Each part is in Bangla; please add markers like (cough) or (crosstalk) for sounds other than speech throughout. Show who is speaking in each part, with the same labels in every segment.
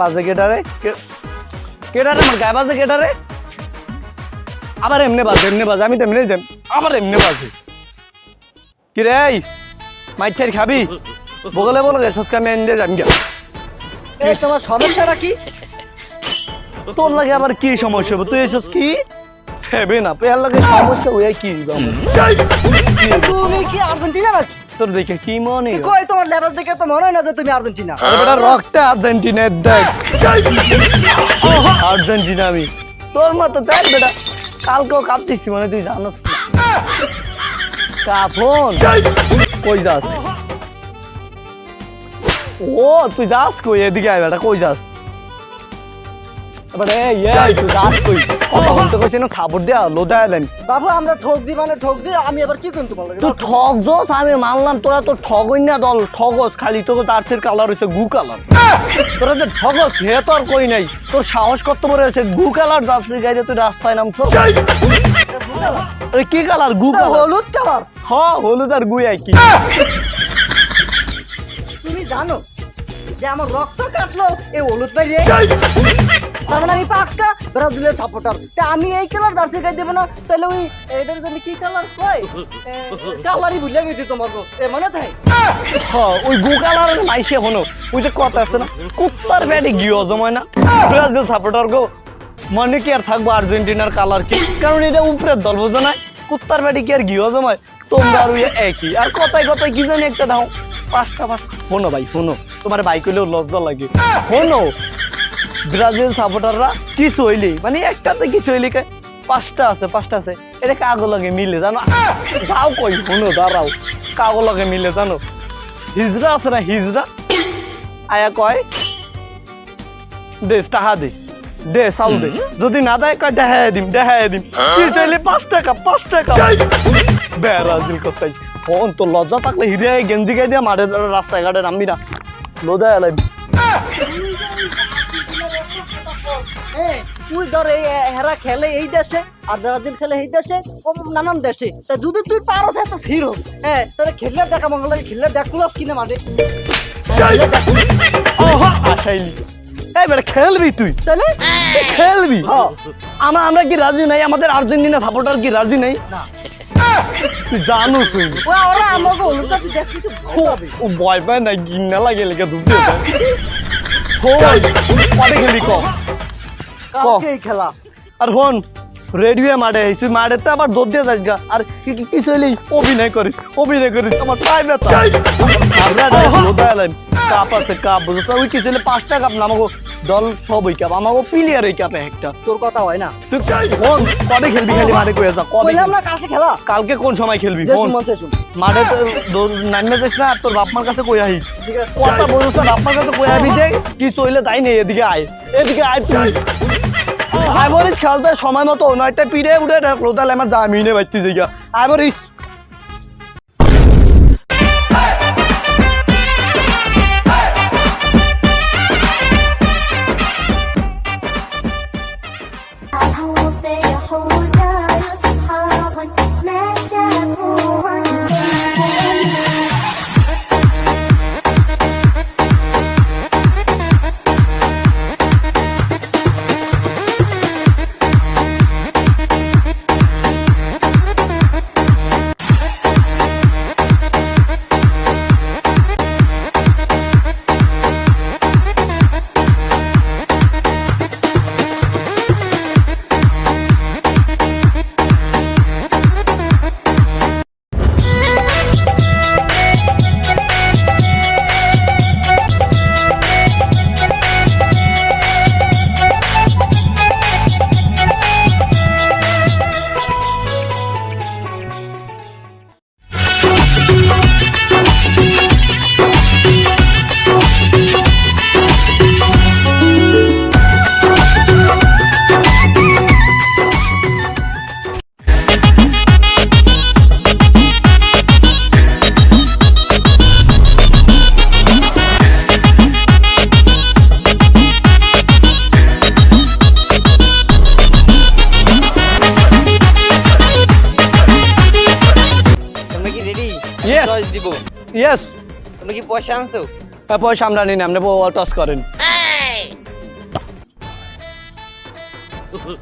Speaker 1: বাজে কেটারে আমার গায়ে বাজে আবার এমনি বাজে এমনি বাজে আমি তো এমনি যাই আবার এমনি বাজে। কি রে মাইঠাই খাবি? বগলে গেছস আমি এনে গিয়া?
Speaker 2: এই তোমার সমস্যাটা কি?
Speaker 1: তোর লাগে আবার কি সমস্যা হবে? তুই এসস কি? ভেবে না পেয়ার লাগে সমস্যা হয়ে কি?
Speaker 2: তুমি কি আর্জেন্টিনা নাকি?
Speaker 1: তোর দেখে কি মনে
Speaker 2: কই তোমার লেবাস দেখে তো মনে হয় না যে তুমি আর্জেন্টিনা?
Speaker 1: আরে বেটা রক্তে আর্জেন্টিনার দেখ। আর্জেন্টিনা আমি। তোর মতো দেখ বেটা কালকেও কাপ দিচ্ছি মানে তুই জানোস না। কাপন। কই যাস? ও তুই যাস কই? এদিকে আয় বেটা কই যাস? এবারে এই যাস কই কথা বলতে কইছি না খাবার দেয়া লোদা এলেন।
Speaker 2: বাবু আমরা ঠক দি মানে ঠক দি আমি আবার কি করতে পারলাম
Speaker 1: তুই ঠক জোস আমি মানলাম তোরা তো ঠগই না দল ঠগস খালি তোকে জার্সির কালার হয়েছে গু কালার তোরা যে ঠগস হে তোর কই নাই। তোর সাহস কত বড় হয়েছে গু কালার জার্সি গাইতে তুই রাস্তায় নামছ? কি কালার গু কালার
Speaker 2: হলুদ কালার
Speaker 1: হ হলুদ আর গু একই।
Speaker 2: তুমি জানো যে আমার রক্ত কাটলো এই হলুদ বাইরে তার মানে আমি পাক্কা ব্রাজিলের সাপোর্টার তা আমি এই কালার গাই দেবো না তাহলে ওই এটার জন্য কি কালার কয়? কালারই ভুলে গেছি তোমার এ মনে থাকে?
Speaker 1: ওই গু কালার মাইসে হনো ওই যে কথা আছে না কুত্তার ব্যাটে গিয়ে জমায় না। ব্রাজিল সাপোর্টার গো মনে কি আর থাকব আর্জেন্টিনার কালার কি? কারণ এটা উপরের দল বোঝো না কুত্তার ব্যাটে কি আর গিয়ে জমায় তোমরা আর ওই একই। আর কথায় কথায় কি জানি একটা দাও। পাঁচটা পাঁচটা শোনো ভাই শোনো। তোমার বাইক হইলেও লজ্জা লাগে। শোনো ব্রাজিল সাপোর্টাররা কিছু হইলে মানে একটাতে কিছু হইলে কে? পাঁচটা আছে পাঁচটা আছে। এটা কাগো লাগে মিলে জানো? যাও কই শোনো দাঁড়াও। কাগো লাগে মিলে জানো? হিজরা আছে না হিজরা? আয়া কয় দে টাহা দে দে চাল দে। যদি না দেয় কয় দেখাই দিম দেখাই দিম। চাইলে পাঁচ টাকা পাঁচ টাকা। ব্রাজিল কোথায় ফোন লজ্জা থাকলে হিরে গেঞ্জি গাই দিয়া মারে রাস্তায় ঘাটে নামবি না। লোদা এলাই
Speaker 2: তুই ধর এই হেরা খেলে এই দেশে আর ব্রাজিল খেলে এই দেশে ও নানান দেশে। তা যদি তুই পারো তো হিরো হ্যাঁ তাহলে খেললে দেখা মঙ্গল লাগে খেললে দেখুলাস কিনা মাঠে
Speaker 1: আসাইলি খেলবি তুই।
Speaker 2: তাহলে
Speaker 1: খেলবি। আমরা আমরা কি রাজি নাই? আমাদের আর্জেন্টিনা সাপোর্টার কি রাজি নাই? তুই জানো তুই
Speaker 2: ওরা আমাকে হলুদ গাছ দেখতে তো ভয়
Speaker 1: ও ভয় পায় না গিন্না লাগে লেগে দুধে কবে খেলি ক।
Speaker 2: খেলা।
Speaker 1: আর হন রেডিও মাঠে আইসি মাঠে তো আবার দৌড় দিয়ে যাস গা। আর কি চলি অভিনয় করিস অভিনয় করিস আমার পায় ব্যথা। কাপ আছে কাপ বুঝছ ওই কি পাঁচটা কাপ না আমাকে দল সব ওই কাপ আমাকে প্লেয়ার এই কাপে একটা।
Speaker 2: তোর কথা হয় না।
Speaker 1: তুই হন? কবে খেলবি খালি মাঠে কয়ে যা কবে?
Speaker 2: না কালকে খেলা।
Speaker 1: কালকে কোন সময় খেলবি? কোন? মাঠে তো নামতে যাস না তোর বাপ মার কাছে কই আহিস কথা বলছ না বাপ মার কাছে কই আবি যে কি চইলে তাই নেই এদিকে আয়। এদিকে আয় তুই। আয় বলিস খেলতে সময় মতো নয়টা পিড়ে উঠে রোদাল আমার জামিনে বাচ্চি জায়গা। আয় ইয়েস
Speaker 3: তোমরা কি পয়সা আনছো?
Speaker 1: পয়সা আমরা নিন আপনি টস করেন।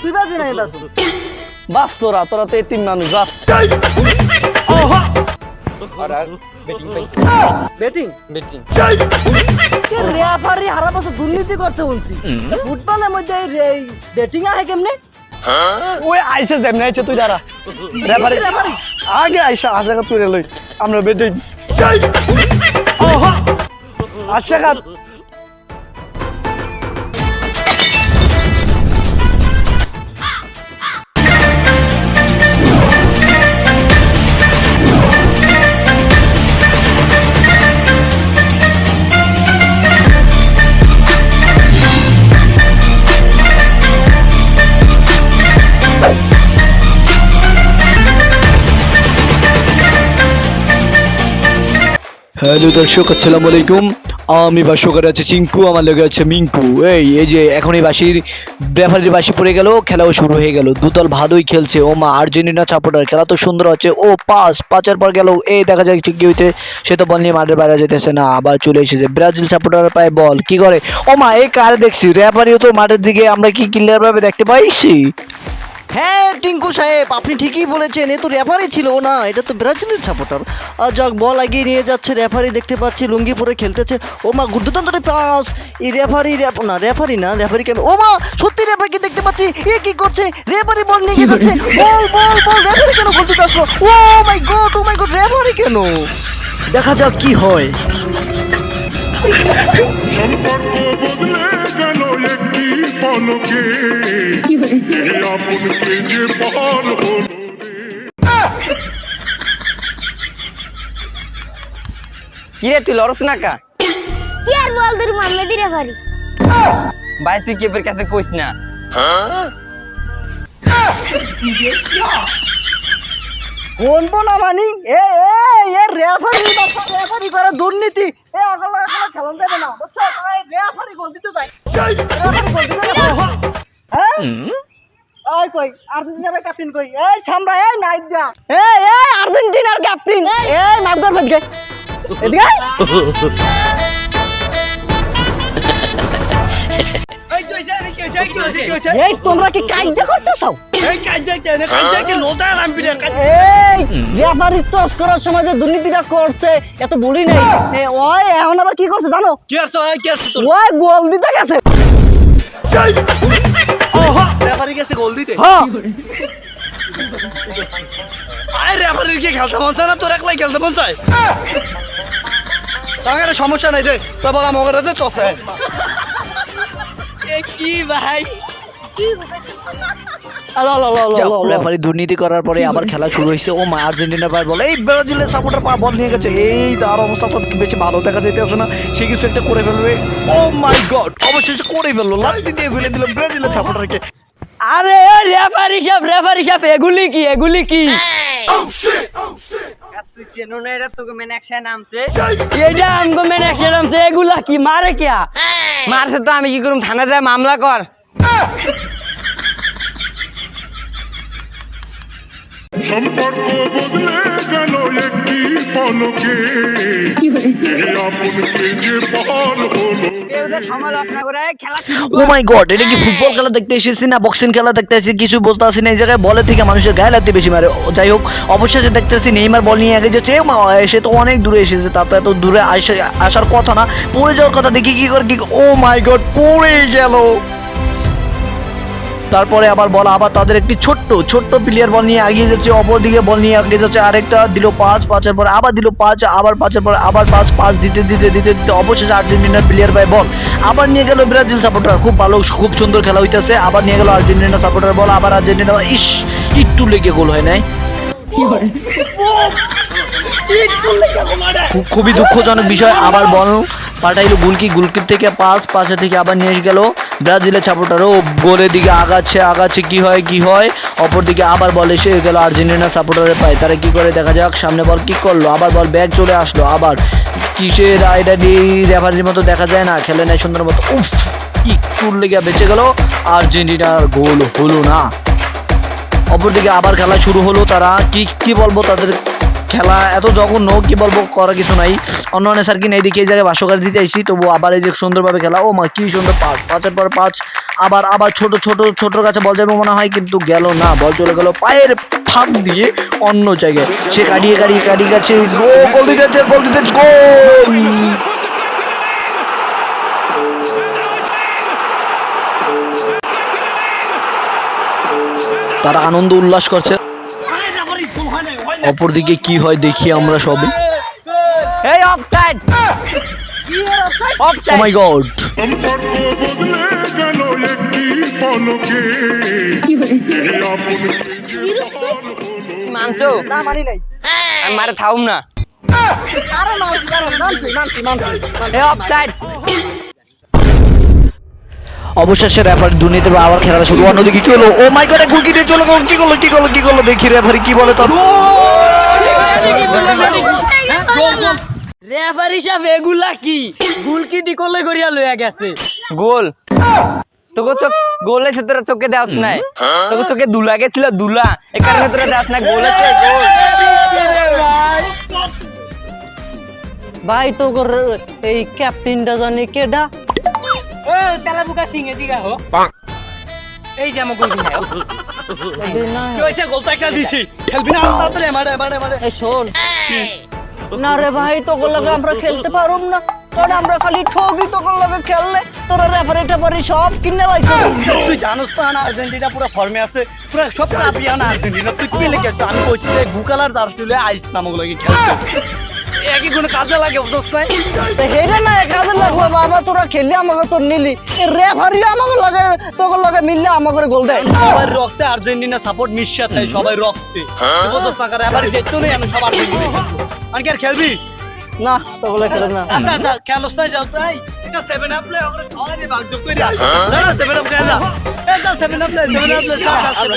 Speaker 2: তুই
Speaker 4: বাস তোরা তোরা তো এতিম মানুষ বাস
Speaker 3: আর আর ব্যাটিং
Speaker 2: ব্যাটিং
Speaker 3: ব্যাটিং
Speaker 2: রেফারি হারা বছর দুর্নীতি করতে বলছি। ফুটবলের মধ্যে এই ব্যাটিং আহে কেমনে?
Speaker 4: ওই আইসে যেমনি আইছে তুই রেফারি? (laughs) আগে আইসা আশা তুই লই। আমরা বেটিং আশা হ্যালো দর্শক, আসসালামু আলাইকুম। আমি বাসকার আছে চিঙ্কু, আমার লেগে আছে মিঙ্কু। এই এই যে এখন এই বাসির ব্যাপারের বাসি পড়ে গেল, খেলাও শুরু হয়ে গেল। দুদল ভালোই খেলছে। ও মা, আর্জেন্টিনা সাপোর্টার, খেলা তো সুন্দর হচ্ছে ও পাস, পাঁচের পর গেল। এই দেখা যায় কি হইতে সে তো বল নিয়ে মাঠের বাইরে যেতেছে না, আবার চলে এসেছে। ব্রাজিল সাপোর্টার পায় বল, কি করে? ও মা, এই কার দেখছি? রেফারিও তো মাঠের দিকে আমরা কি ক্লিয়ার ভাবে দেখতে পাইছি?
Speaker 2: হ্যাঁ টিঙ্কু সাহেব, আপনি ঠিকই বলেছেন, এ তো রেফারি ছিল না, এটা তো ব্রাজিলের সাপোর্টার আর যাক বল এগিয়ে নিয়ে যাচ্ছে রেফারি দেখতে পাচ্ছি, লুঙ্গি পরে খেলতেছে। ও মা গুদ্দুতন্ত্রে পাস এই রেফারি রেফ না রেফারি না রেফারি কেন ও মা, সত্যি রেফারি দেখতে পাচ্ছি? এ কি করছে? রেফারি বল নিয়ে যাচ্ছে। বল বল বল রেফারি কেন বলতে আসলো? ও my God oh my God referee কেন? দেখা যাক কি হয়।
Speaker 5: পলকে আপনকে যে বল হলো
Speaker 3: কি রে তুই লড়স না কা?
Speaker 6: কি আর বল দূর মামলা দিরে পারি
Speaker 3: ভাই তুই কেপের কাছে কইস না?
Speaker 2: কোনবো না মানি এ এ এ রেফারি রেফারি করে দুর্নীতি। এ আগলা আগলা খেলন যাবে না। বুঝছ তারা রেফারি গোল দিতে যায় রেফারি গোল দিতে যায় হ্যাঁ? ওই কই আর্জেন্টিনার ক্যাপ্টেন কই? এই সামরা এই নাইট যা। এই এই আর্জেন্টিনার ক্যাপ্টেন এই মাগদর গে এদিকে (laughs) এই তোমরা কি কাইজা করতেছাও এই রেফারি করার সময় যে দুর্নীতিটা করছে এত বলি নাই। ওই এখন আবার কি করছে জানো?
Speaker 4: কি আর কি আর
Speaker 2: ওই গোল দিতে গেছে।
Speaker 4: রেফারি গেছে গোল দিতে।
Speaker 2: হ্যাঁ।
Speaker 4: আরে রেফারির কি খেলতে মন চায় না? তোর একলাই খেলতে মন চায়? সমস্যা নাই রে তো বলা মগরে দে তোসে
Speaker 3: কি ভাই?
Speaker 2: আলো আলো আলো আলো
Speaker 4: রেফারি দুর্নীতি করার পরে আবার খেলা শুরু হয়েছে। ও মা আর্জেন্টিনার পায় বলে এই ব্রাজিলের সাপোর্টার পা বল নিয়ে গেছে। এই তার অবস্থা তো বেশি ভালো দেখা যেতে আসে না। সে কিছু একটা করে ফেলবে? ও মাই গড অবশেষে করে ফেলল লাত্তি দিয়ে ফেলে দিল ব্রাজিলের সাপোর্টারকে
Speaker 3: আরে রেফারি সাহেব রেফারি সাহেব এগুলি কি এগুলি কি? কেন না এটা তোকে মেন অ্যাকশন নামছে এটা আমগো মেন অ্যাকশন নামছে এগুলা কি? মারে কিয়া? মারছে তো আমি কি করুম? থানা যায় মামলা কর।
Speaker 5: সম্পর্ক বদলে গেল একটি পলকে
Speaker 4: ও মাই গড এটা কি ফুটবল খেলা দেখতে এসেছি না বক্সিং খেলা দেখতে এসেছি? কিছু বলতে আসি না, এই জায়গায় বলে থেকে মানুষের গায়ে লাগতে বেশি মারে। যাই হোক, অবশেষে দেখতেছি নেইমার বল নিয়ে আগে যাচ্ছে। সে তো অনেক দূরে এসেছে তার তো এত দূরে আসে- আসার কথা না। পড়ে যাওয়ার কথা দেখি কি করে, কি ও মাই গড পড়ে গেল। তারপরে আবার বল, আবার তাদের একটি ছোট্ট ছোট্ট প্লেয়ার বল নিয়ে আগিয়ে যাচ্ছে, অপরদিকে বল নিয়ে আগিয়ে যাচ্ছে, আরেকটা দিল পাঁচ, পাঁচের পর আবার দিল পাঁচ, আবার পাঁচের পর আবার পাঁচ পাঁচ দিতে দিতে দিতে দিতে অবশেষে আর্জেন্টিনার প্লেয়ার পায় বল আবার নিয়ে গেল ব্রাজিল সাপোর্টার খুব ভালো, খুব সুন্দর খেলা হইতেছে। আবার নিয়ে গেল আর্জেন্টিনা সাপোর্টার বল আবার আর্জেন্টিনা, ইস, একটু লেগে গোল হয় নাই। খুবই দুঃখজনক বিষয়, আবার বল পাঠাইলো গুলকি, গুলকির থেকে পাস, পাশে থেকে আবার নিয়ে গেল ব্রাজিলের সাপোর্টারও গোলের দিকে আগাচ্ছে আগাচ্ছে, কি হয় কি হয় অপর দিকে আবার বল এসে গেল আর্জেন্টিনা সাপোর্টারের পায়। তারা কি করে, দেখা যাক, সামনে বল কি করল, আবার বল ব্যাগ চলে আসলো, আবার কিসের এটা রেফারির মতো দেখা যায় না, খেলে নেয় সুন্দর মতো, উফ একটু লেগে বেঁচে গেল, আর্জেন্টিনার গোল হলো না। অপরদিকে আবার খেলা শুরু হলো। তারা কি কি বলব তাদের খেলা এত জঘন্য, কি বলব করার কিছু নাই। অন্য অন্য স্যার কি নেই, দেখি এই জায়গায় বাসকার দিতে আইসি তবু আবার এই যে সুন্দরভাবে খেলা। ও মা, কি সুন্দর পাঁচ পাঁচের পর পাঁচ,
Speaker 1: আবার আবার ছোট ছোট ছোট কাছে বল যাবে মনে হয়, কিন্তু গেল না। বল চলে গেল পায়ের ফাঁক দিয়ে অন্য জায়গায়। সে কাটিয়ে কাটিয়ে কাটিয়ে গেছে গোল দিতেছে গোল দিতেছে গোল তারা আনন্দ উল্লাস করছে। অপরদিকে কি হয় দেখি আমরা সবে
Speaker 3: এই অফসাইড।
Speaker 1: ও মাই গড
Speaker 5: সম্পর্ক বদলে গেল একটি পলকে এ আপন
Speaker 3: মানছো?
Speaker 2: না মানি নাই
Speaker 3: আমি মারে থাউম না
Speaker 2: আরে মানছি আরে মানছি মানছি মানছি।
Speaker 3: এই অফসাইড।
Speaker 1: অবশেষে রেফারি দুর্নীতি আবার খেলাটা শুরু অন্যদিকে কি হলো ও মাই গড গোল কিনে চলে গেল কি করল কি করল কি করল? দেখি রেফারি কি বলে তার
Speaker 3: রেফারি সাহেব এগুলা কি? গুল কি দি করলে করিয়া লইয়া গেছে। গোল। তোকে চোখ গোলে সে তোরা চোখে দেওয়াস নাই। তোকে চোখে দুলা গেছিল দুলা। এই কারণে তোরা দেওয়াস নাই গোলে গোল
Speaker 2: ভাই তো এই ক্যাপ্টেনটা জানি কেডা?
Speaker 3: ও তেলা বুকা সিং এদিকে হো। এই যে আমার গোল দিন
Speaker 2: না।
Speaker 1: কি হয়েছে গোল তো একটা দিছি। খেলবি না তাড়াতাড়ি। মারে মারে মারে।
Speaker 2: এই শোন। না রে ভাই তোকে লাগে আমরা খেলতে পারুম না। কারণ আমরা খালি ঠগি তোকে লাগে খেললে। তোরা রেফারি টেফারি সব কিনে লাইছ।
Speaker 1: তুই জানোস তো না আর্জেন্টিনা পুরো ফর্মে আছে। পুরো সব কাপিয়া না আর্জেন্টিনা। তুই কি লেগেছ আমি কইছি যে গুকালার জার্সি লয়ে আইস নামক লাগি খেলতে। একই কোনো কাজে লাগে বুঝছ নাই?
Speaker 2: হেরে না কাজে লাগবে বাবা তোরা খেললে আমাকে তোর নিলি। রেফারি আমাকে লাগে তোকে লাগে মিললে আমাকে গোল দেয়।
Speaker 1: সবার রক্তে আর্জেন্টিনা সাপোর্ট মিশিয়ে থাকে সবাই রক্তে। বুঝছ না কারণ এবার যেত নেই আমি সব আর্জেন্টিনা আর কি আর খেলবি?
Speaker 2: না না।
Speaker 1: আচ্ছা আচ্ছা খেলোস না যাও তাই। এটা সেভেন আপ লে ওরে খাওয়া দিয়ে ভাগ যোগ কইরা। না না সেভেন আপ খেলা এটা সেভেন আপ লে সেভেন আপ লে